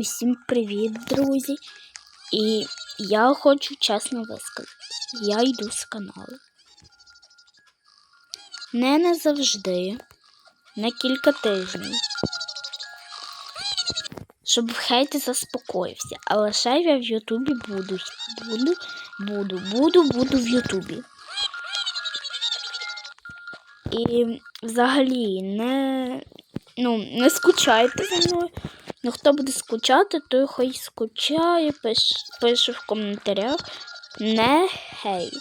Усім привіт, друзі! І я хочу чесно висказати. Я йду з каналу. Не назавжди, на кілька тижнів. Щоб хейт заспокоївся. А лише я в Ютубі буду. Буду, буду, буду, буду в Ютубі. І взагалі не, ну, не скучайте за мною. Ну, хто буде скучати, той хай скучає, пиш, пише в коментарях. Не хейт.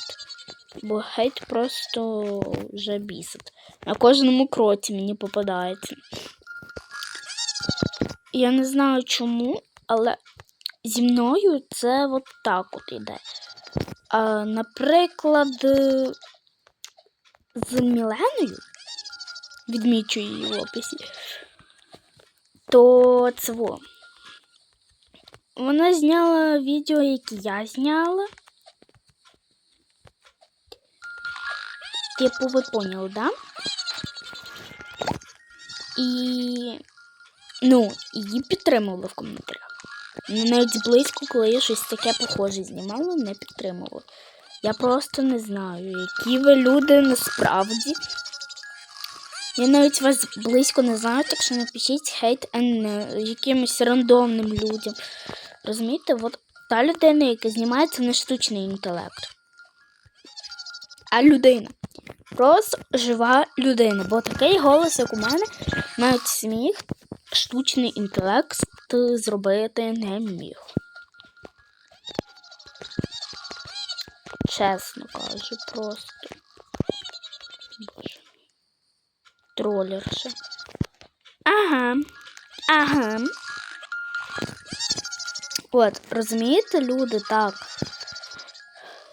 Бо хейт просто вже бісить. На кожному кроці мені попадається. Я не знаю чому, але зі мною це от так от іде. А, наприклад, з Міленою, відмічу її в описі, то це. Вона зняла відео, яке я зняла. Типу, ви поняли, да? І ну, її підтримували в коментарях. Навіть близько, коли я щось таке похоже знімала, не підтримувала. Я просто не знаю, які ви люди насправді. Я навіть вас близько не знаю, так що напишіть хейт якимось рандомним людям. Розумієте, от та людина, яка знімається не штучний інтелект. А людина. Просто жива людина. Бо такий голос, як у мене, навіть сміх, штучний інтелект зробити не міг. Чесно кажу, просто. Боже. Тролерша. Ага. Ага. От, розумієте, люди так.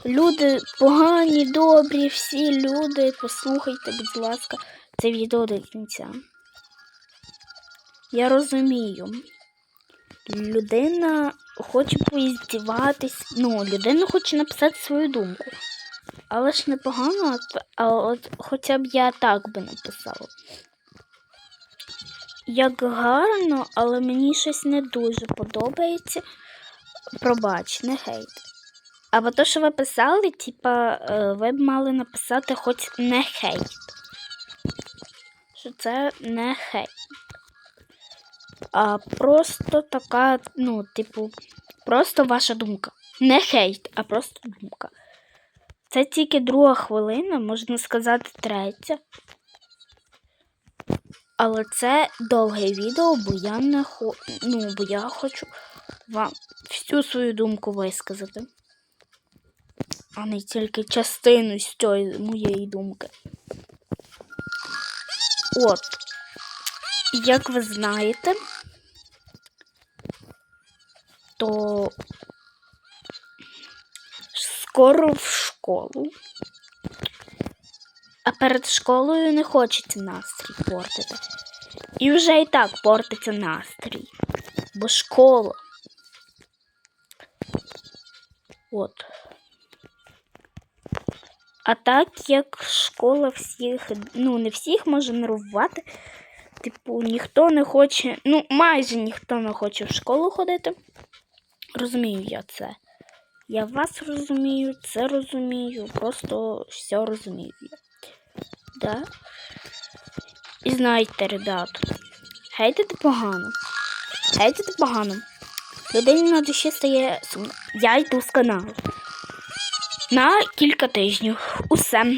Люди погані, добрі, всі люди. Послухайте, будь ласка, це відео до кінця. Я розумію. Людина хоче поіздіватись, ну, людина хоче написати свою думку. Але ж непогано, а от хоча б я так би написала. Як гарно, але мені щось не дуже подобається. Пробач, не хейт. Або то, що ви писали, типа, ви б мали написати хоч не хейт. Що це не хейт. А просто така, ну, типу, просто ваша думка. Не хейт, а просто думка. Це тільки друга хвилина, можна сказати, третя. Але це довге відео, бо я не хо... ну, бо я хочу вам всю свою думку висказати. А не тільки частину з цієї моєї думки. От. Як ви знаєте, то скоро в школу. А перед школою не хочеться настрій портити. І вже і так портиться настрій. Бо школа. От. А так як школа всіх, ну, не всіх може нервувати. Типу, ніхто не хоче, ну, майже ніхто не хоче в школу ходити. Розумію я це. Я вас розумію, це розумію, просто все розумію. Да? І знаєте, ребят, хейтити погано. Хейтити погано. Людині на душі стає сумно. Я йду з каналу. На кілька тижнів. Усе.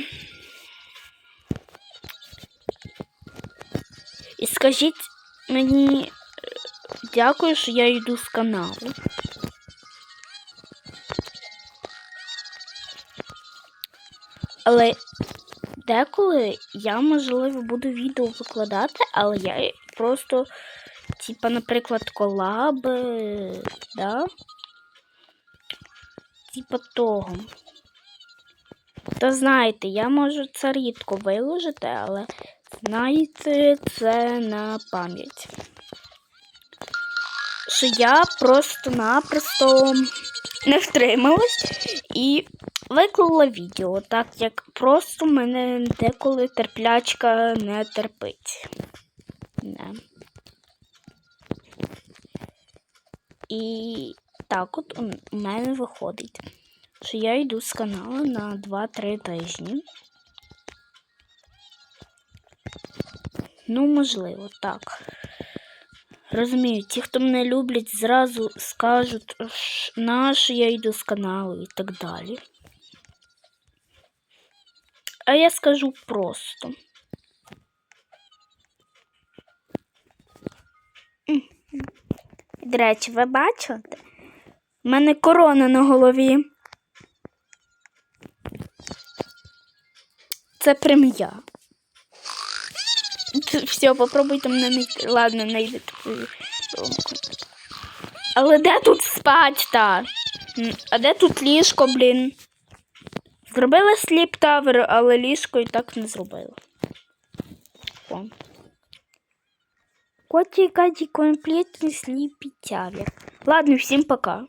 І скажіть мені дякую, що я йду з каналу. Але деколи я, можливо, буду відео викладати, але я просто, типа, наприклад, колаби, да? Типа того. Та знаєте, я можу це рідко виложити, але знаєте, це на пам'ять. Що я просто-напросто не втрималась і виклала відео, так як просто мене деколи терплячка не терпить. Не. І так от у мене виходить, що я йду з каналу на 2-3 тижні. Ну, можливо, так. Розумію, ті, хто мене люблять, зразу скажуть, «Ш- на що я йду з каналу і так далі. А я скажу просто. До речі, ви бачите? У мене корона на голові. Це прям я. Все, попробуйте мене знайти. Ладно, знайдете твою ромку. Але де тут спать та? А де тут ліжко, блін? Зробила сліп тавер, але ліжко і так не зробила. О. Коті Каті комплектний сліпі тавер. Ладно, всім пока.